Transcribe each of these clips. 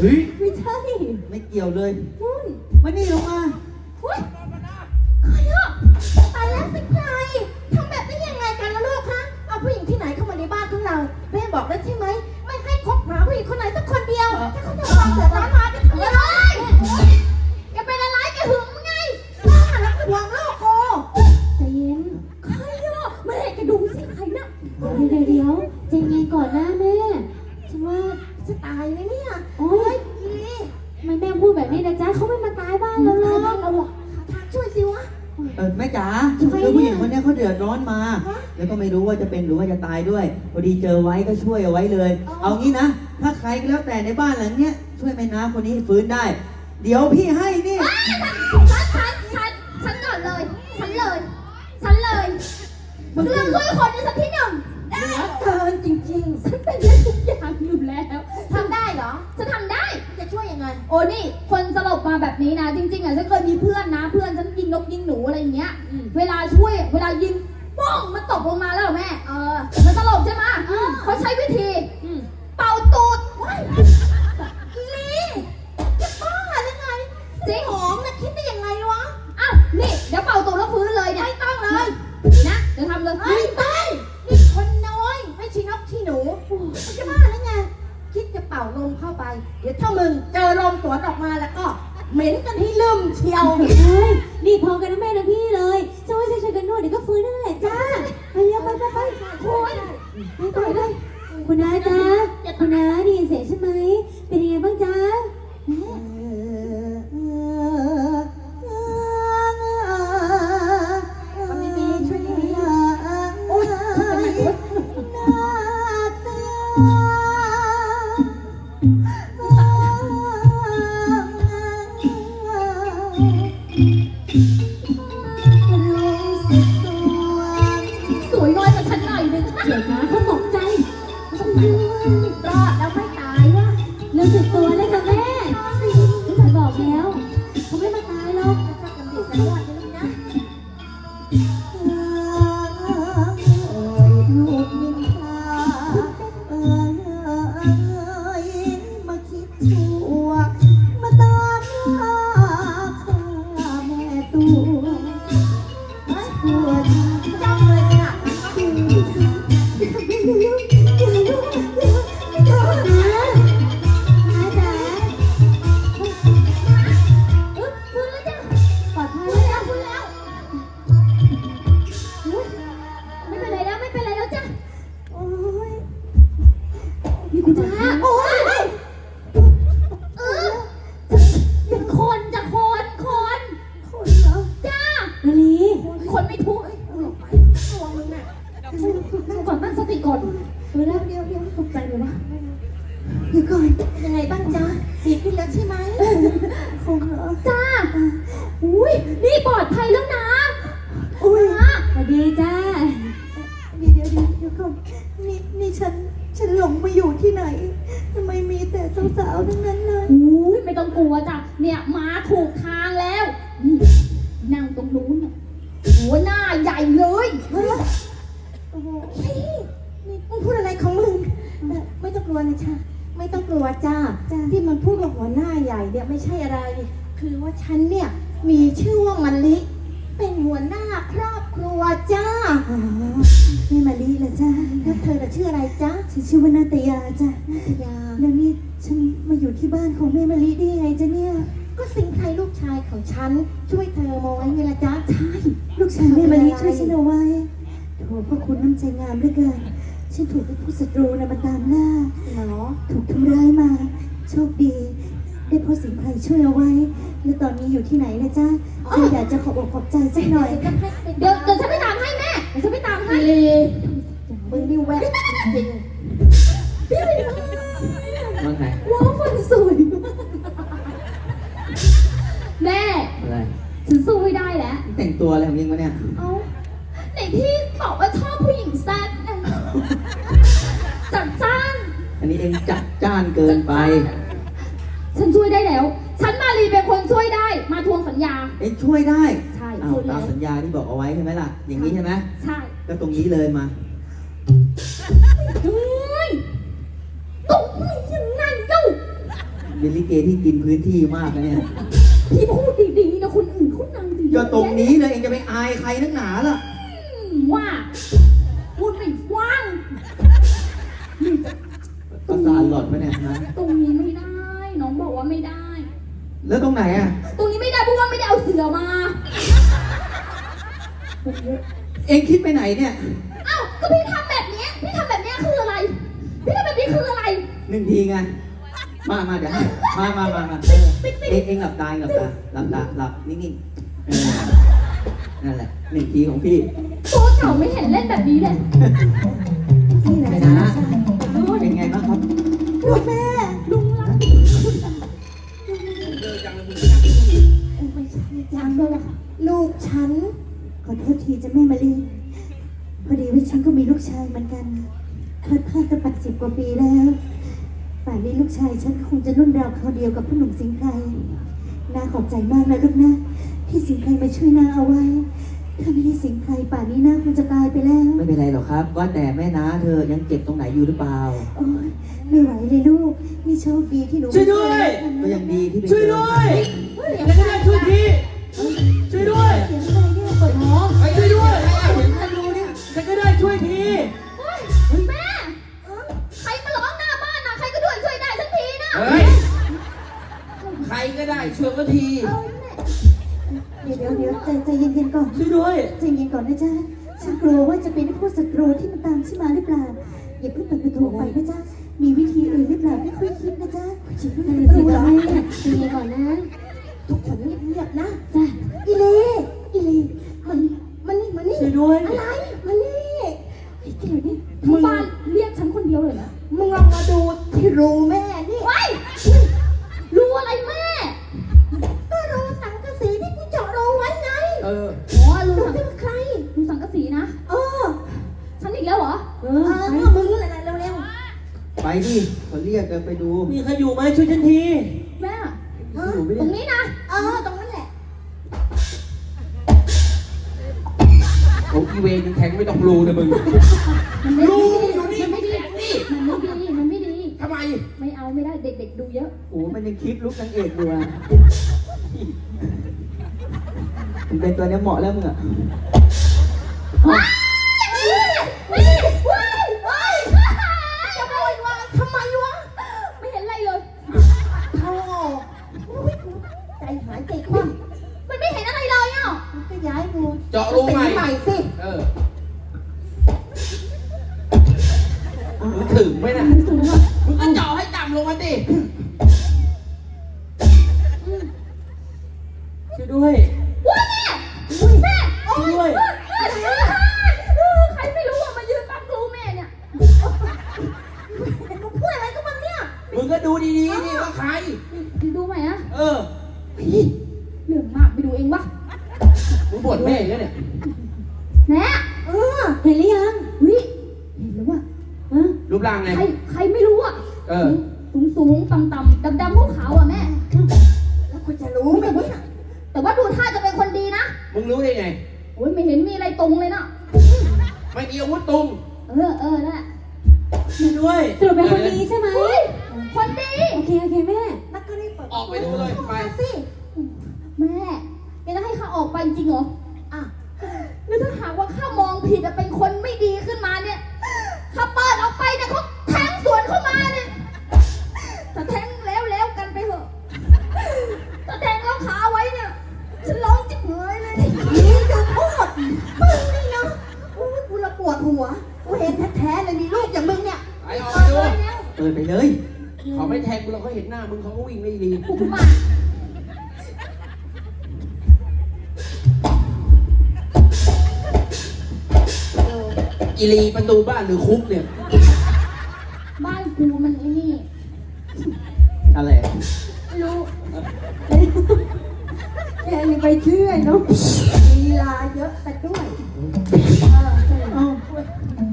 กี่ยวเลยนุ่นมานี่ลงมาเฮ้ยใครอะตายแล้วเป็นใครทำแบบนี้ยังไงกันล่ะลูกคะเอาผู้หญิงที่ไหนเข้ามาในบ้านของเราแม่บอกแล้วใช่ไหมไม่ให้คบหาผู้หญิงคนไหนสักคนเดียวถ้าเขาทำความเดือดร้อนมาจะทำอะไรแกเป็นอะไรแกหึงไงบ้าแล้วห่วงลูกโกใจเย็นใครอะแม่แกดูสิใครนะเดี๋ยวเดี๋ยวเดี๋ยวใจเย็นก่อนนะแม่ฉันว่า จะตายไหมเนี่ยโอ๊เฮ้ยยอีทำไมแม่พูดแบบนี้นะจ๊ะเขาไม่มาตายบ้านเราหรอกเอาหรอกทางช่วยสิวะ เออแม่จ๋าใครคือผู้หญิงเนี่ยคนเนี้ยเขาเดือดร้อนมา ฮะแล้วก็ไม่รู้ว่าจะเป็นหรือว่าจะตายด้วย พอดีเจอไว้ก็ช่วยเอาไว้เลย อ๋อ เอางี้นะ ถ้าใครก็แล้วแต่ในบ้านหลังเนี้ยช่วยแม่น้าคนนี้ให้ฟื้นได้ เดี๋ยวพี่ให้นี่ ฉันฉันฉันฉันก่อนเลย ฉันเลย ฉันเลยเรื่องช่วยคนในสักที่หนึ่งได้เกินจริงๆฉันเป็นได้ทุกอย่างอยู่แล้วทำได้เหรอ ฉันทำได้ จะช่วยยังไง โอ้นี่คนสลบมาแบบนี้นะ จริง ๆอะฉันเคยมีเพื่อนนะ เพื่อนฉันยิงนกยิงหนูอะไรอย่างเงี้ยเวลาช่วยเวลายิงป้องมันตกลงมาแล้วเหรอแม่ เออมันสลบใช่ไหมเขาใช้วิธี คุณไปไปไปคุณน้าจ้า งเหรอจ้า อุ้ยนี่ปลอดภัยแล้วนะอุ้ยนะสวัสดีจ้าเดี๋ยวเดี๋ยวเดี๋ยวเดี๋ยวก่อนนี่นี่ฉันฉันหลงมาอยู่ที่ไหนทำไมมีแต่สาวๆทั้งนั้นเลยอุ้ยไม่ต้องกลัวจ้ะ เนี่ยมาถูกทางแล้วนี่นั่งตรงนู้นน่ะหัวหน้าใหญ่เลยโอ้โหนี่มึงพูดอะไรของมึงเอ่อไม่ต้องกลัวนะจ๊ะ ไม่ต้องกลัวจ้า จ้าที่มันพูดว่าหัวหน้าใหญ่เนี่ยไม่ใช่อะไร คือว่าฉันเนี่ยมีชื่อว่ามันลิ เป็นหัวหน้าครอบครัวจ้า อ๋อแม่มาลีเหรอจ้าแล้วเธอน่ะชื่ออะไรจ๊ะฉันชื่อว่านาตยาจ้ะนัทยา แล้วนี่ฉันมาอยู่ที่บ้านของแม่มาลีได้ยังไงจ๊ะเนี่ย ก็สิงห์ไทยลูกชายของฉัน ช่วยเธอมาไว้ไงล่ะจ๊ะใช่ ลูกชายแม่มาลีช่วยฉันเอาไว้โถพระคุณน้ำใจงามเหลือเกิน ฉันถูกพวกศัตรูนะมาตามล่า เหรอ ถูกทำร้ายมา โชคดี ได้พ่อสิงห์ไพรช่วยเอาไว้ แล้วตอนนี้อยู่ที่ไหนนะจ๊ะเธออยากจะขอบอกขอบใจสักหน่อย เดี๋ยวจะให้ไปเดี๋ยวเดี๋ยวฉันไปตามให้แม่เดี๋ยวฉันไปตามให้มึงนี่แวะจริงว่าไงว้าวฟันสวยแม่อะไรฉันสู้ไม่ได้แล้ว แต่งตัวอะไรของยิงวะเนี่ย เอ้าไหนพี่บอกว่าชอบ เองจัดจ้านเกินไป ฉันช่วยได้แล้ว ฉันมารีเป็นคนช่วยได้ มาทวงสัญญา เองช่วยได้ใช่เอาช่วยตาได้มสัญญาที่บอกเอาไว้ใช่ไหมล่ะ อย่างนี้ใช่ไหมใช่ก็ตรงนี้เลยมาเฮ้ยตรงนี้ยังไงเล่าเป็นลิเกที่กินพื้นที่มากนะเนี่ย พี่พูดดีๆนะคนอื่นเขานั่งดีก็ตรงนี้เลยเองจะไปอายใครนักหนาล่ะ ว่า ประสาทหลอดไปเนี่ยนะตรงนี้ไม่ได้ น้องบอกว่าไม่ได้ แล้วตรงไหนอะ ตรงนี้ไม่ได้เพราะว่าไม่ได้เอาเสือมาเองคิดไปไหนเนี่ยเอ้าก็พี่ทำแบบเนี้ยพี่ทำแบบเนี้ยคืออะไร พี่ทำแบบนี้คืออะไร หนึ่งทีไง มามาเดี๋ยวให้มามามามาเองเองหลับตาเองหลับตาหลับตาหลับนิ่งๆเออนั่นแหละหนึ่งทีของพี่ ตัวเก่าไม่เห็นเล่นแบบนี้เลย ไม่นะ ลูกแม่ ลุงรักไม่ใช่จังลูกฉัน ขอโทษทีจ้ะแม่มาลีพอดีว่าฉันก็มีลูกชายเหมือนกันพลาดพลาดกันแปดสิบกว่าปีแล้ว ป่านนี้ลูกชายฉันคงจะรุ่นราวเขาวเดียวกับพ่อหนุ่มสิงห์ไพรนาขอบใจมากนะลูกนะ ที่สิงห์ไพรมาช่วยนาเอาไว้ ถ้าไม่ได้สิงห์ไพรป่านนี้นาคงจะตายไปแล้ว ไม่เป็นไรหรอกครับ ว่าแต่แม่น้าเธอยังเจ็บตรงไหนอยู่หรือเปล่า โอ้ยไม่ไหวเลยลูกนี่โชคดีที่หนูช่วยด้วย ก็ยังดีที่เป็นช่วยด้วยเสียงใครก็ได้ช่วยทีช่วยด้วยเสียงอะไรเนี่ยเปิดหมอช่วยด้วยใครรู้เนี่ยใครก็ได้ช่วยทีแม่ใครมาร้องหน้าบ้านนะใครก็ด้วยช่วยได้สักทีนะเฮ้ยใครก็ได้ช่วยก็ทีเดี๋ยวเดี๋ยวเดี๋ยวใจใจเย็นๆก่อนช่วยด้วยใจเย็นก่อนนะจ๊ะฉันกลัวว่าจะเป็นพวกศัตรูที่มันตามฉันมาหรือเปล่าอย่าเพิ่งเปิดประตูไปนะจ๊ะมีวิธีอื่นหรือเปล่าไม่ค่อยคิดนะจ๊ะฉันไม่นั่นรู้สิหรจะอกให้เนี่ยตีก่อนนะทุกคนเงียบๆนะจ้ะอีเล่อีเล่มันมันนี่มันนี่ช่วยด้วยอะไรมันนี่ไอ้เก๋นี่ทั้งบ้านเรียกฉันคนเดียวเลยนะมึงลองมาดูที่รูแม่ ดิเขาเรียกกันไปดูมีใครอยู่ไหมช่วยฉันที แม่ๆเอออยู่ไม่ตได้รงนี้นะ เออ ตรงนั้นแหละ โอ้อีเวนแทงไม่ต้องรูนะมึง มันไม่รู้ดีอยู่นี่มันไม่ดีนี่มันไม่ดีมันไม่ดี ทำไม ไม่เอาไม่ได้เด็กๆดูเยอะ โอ้มันยังคลิปลุกนางเอกอยู่อะมึงเป็นตัวเนี้ยเหมาะแล้วมึงอะ เจาะรูใหม่ ใหม่สิเออมึงถึงไหมน่ะมึงก็เจาะให้ต่ำลงมาดิช่วยด้วยว้ายแม่แม่ช่วยด้วยใครไม่รู้อะมายืนบังรูแม่เนี่ยมึงพูดอะไรกับมึงเนี่ย มึงก็ดูดีๆนี่ว่าใครดูไหมอะเออเรื่องมากไปดูเองวะ มึงบ่นแม่อีกแล้วเนี่ยแม่เออเห็นหรือยังวิเห็นแล้วว่ะฮะรูปร่างไง ใครใครไม่รู้อะเออ สูงสูงต่ำต่ำดำดำพวกขาวอะแม่ แล้วกูจะรู้ไหมเนี่ยแต่ว่าดูท่าจะเป็นคนดีนะมึงรู้ได้ไง โอ้ยไม่เห็นมีอะไรตรงเลยนะไม่มีอาวุธตรงเออเออนั่นแหละช่วยด้วย สรุปเป็นคนดีใช่ไหมเฮ้ยคนดี โอเคโอเคแม่นักก็รีบเปิดออกไปดูเลยไปมาสิแม่แกจะให้ข้า ออกไปจริงเหรอ อะ แล้วถ้าหากว่าข้ามองผิดอะเป็นคนไม่ดีขึ้นมาเนี่ยข้าเปิดออกไปเนี่ยเขาแทงสวนเข้ามาเนี่ยถ้าแทงแล้วแล้วกันไปเถอะถ้าแทงแล้วขาไว้เนี่ย ฉันร้องจิบเหนื่อยเลยนี่จะพูดมึงนี่เนาะอุ้ยกูละปวดหัว กูเห็นแท้ๆเลยมีลูกอย่างมึงเนี่ยไปออกไปดูเปิดไปเลย เขาไม่แทงกูเราเขาเห็นหน้ามึงเขาก็วิ่งไม่ดีผมมา อีลีประตูบ้านหรือคุกเนี่ย บ้านกูมันไอ้นี่ อะไรไม่รู้แกอย่าไปเชื่อเนาะลีลาเยอะแต่ด้วยเอ้า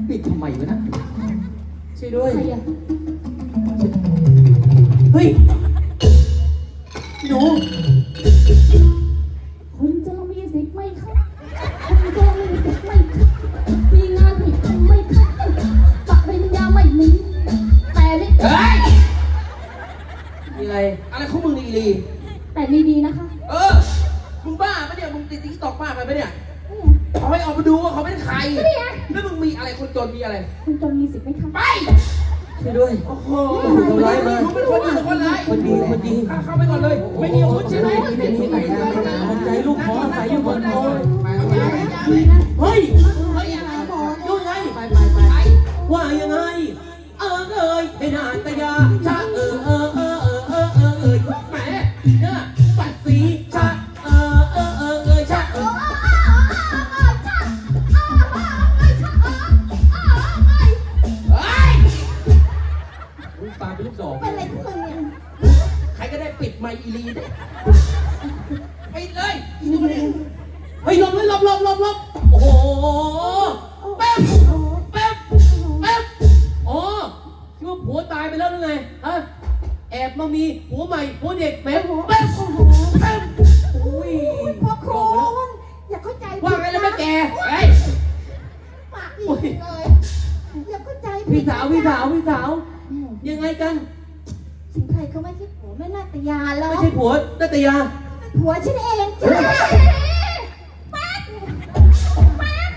ปิดทำไมวะนะช่วยด้วย ใครอะเฮ้ยี แต่มีดีนะคะเออ มึงบ้าปะเนี่ย มึงติดติ๊กตอกบ้าไปปะเนี่ยนี่ไเขาให้ออกมาดูว่าเขาเป็นใคร นี่ไงแล้วมึงมีอะไรคนจนมีอะไร คุณจนมีสิทธิ์ไหมคะ ไป ช่วยด้วย โอ้โหทำร้ายมานคนดีคนร้ายคนดีคนดีเข้าไปก่อนเลย ไม่มีอาวุธใช่ไหม ไม่มีอะไรน เป็นลูกดอกเป็นอะไรทุกคนเนี่ย ใครก็ได้ปิดไมค์อีลีด้วยปิดเลยอีนี่มาดิเฮ้ยหลบเลยหลบหลบหลบหลบโอ้โหแป๊บแป๊บแป๊บอ๋อคิดว่าผัวตายไปแล้วหรือไงฮะแอบมามีผัวใหม่ผัวเด็กแป๊บแป๊บแป๊บอุ้ยพ่อคุโดนแล้วณอย่าเข้าใจผิดว่าไงแล้วแม่แกเฮ้ยปากอีกเลยอย่าเข้าใจผิพี่ดสาวพี่สาวพี่สาวยังไงกัน สิงไทยเขาไม่ใช่ผัวแม่นาตยาหรอกไม่ใช่ผัวนัตยาผัวฉันเองจ้า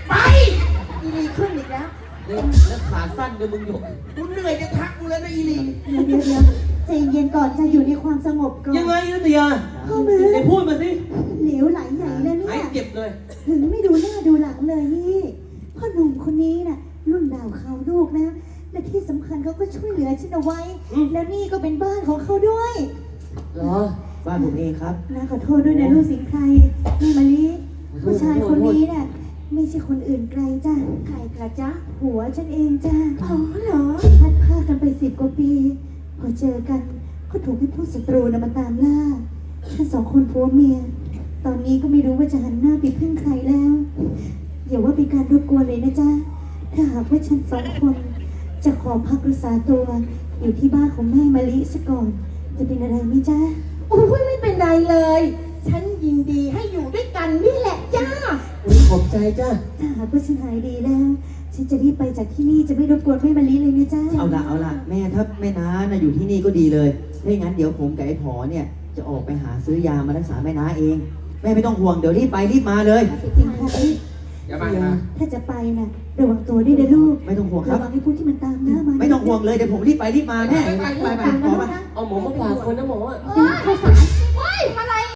ไปอีลีขึ้นอีกแล้วแล้วขาสั้นเดี๋ยวมึงหยกกูเหนื่อยจะทักกูแล้วนะอีลีเดี๋ยวเดี๋ยวเดี๋ยวใจเย็นก่อนจะอยู่ในความสงบก่อนยังไงนัตยาพ่อมือไอ้พูดมาสิเหลวไหลใหญ่แล้วหายเนี่ย เจ็บเลย ถึงไม่ดูหน้าดูหลังเลยนี่พ่อหนุ่มคนนี้น่ะ รุ่นดาวเขาลูกนะ และที่สำคัญ เขาก็ช่วยเหลือฉันเอาไว้แล้วนี่ก็เป็นบ้านของเขาด้วยเหรอบ้านผมเองครับ นะขอโทษด้วยนะลูกสิงห์ไพรนี่มาลิผู้ชายคนนี้น่ะไม่ใช่คนอื่นไกลจ้ะใครกระจ๊ะผัวฉันเองจ้ะอ๋อเหรอพัดผ้ากันไปสิบกว่าปี พอเจอกันก็ถูกให้ผู้ศัตรูนะมาตามล่าทั้งสองคนผัวเมีย ตอนนี้ก็ไม่รู้ว่าจะหันหน้าไปพึ่งใครแล้ว อย่าว่าเป็นการรบกวนเลยนะจ๊ะ ถ้าหากว่าฉันสองคน จะขอพักรักษาตัว อยู่ที่บ้านของแม่มะลิซะก่อน จะเป็นอะไรไหมจ๊ะโอ้ยไม่เป็นไรเลย ฉันยินดีให้อยู่ด้วยกันนี่แหละจ้าอุ๊ยขอบใจจ้าถ้าหากว่าฉันหายดีแล้ว ฉันจะรีบไปจากที่นี่จะไม่รบกวนแม่มะลิเลยนะจ๊ะเอาละเอาละแม่ถ้าแม่น้านะอยู่ที่นี่ก็ดีเลยถ้าอย่างนั้นเดี๋ยวผมกับไอ้ผอเนี่ยจะออกไปหาซื้อยามารักษาแม่น้าเอง แม่ไม่ต้องห่วงเดี๋ยวรีบไปรีบมาเลย จริงค่ะพี่อ ย่ามามา ถ้าจะไปน่ะระวังตัวด้วยนะลูกไม่ต้องห่วงครับระวังให้พวกที่มันตามหน้ามาไม่ต้องห่วงเลยเดี๋ยวผมรีบไปรีบมาแม่ไปไปไปขอมาเอาหมอมาฝากคนนะหมอเออภาษา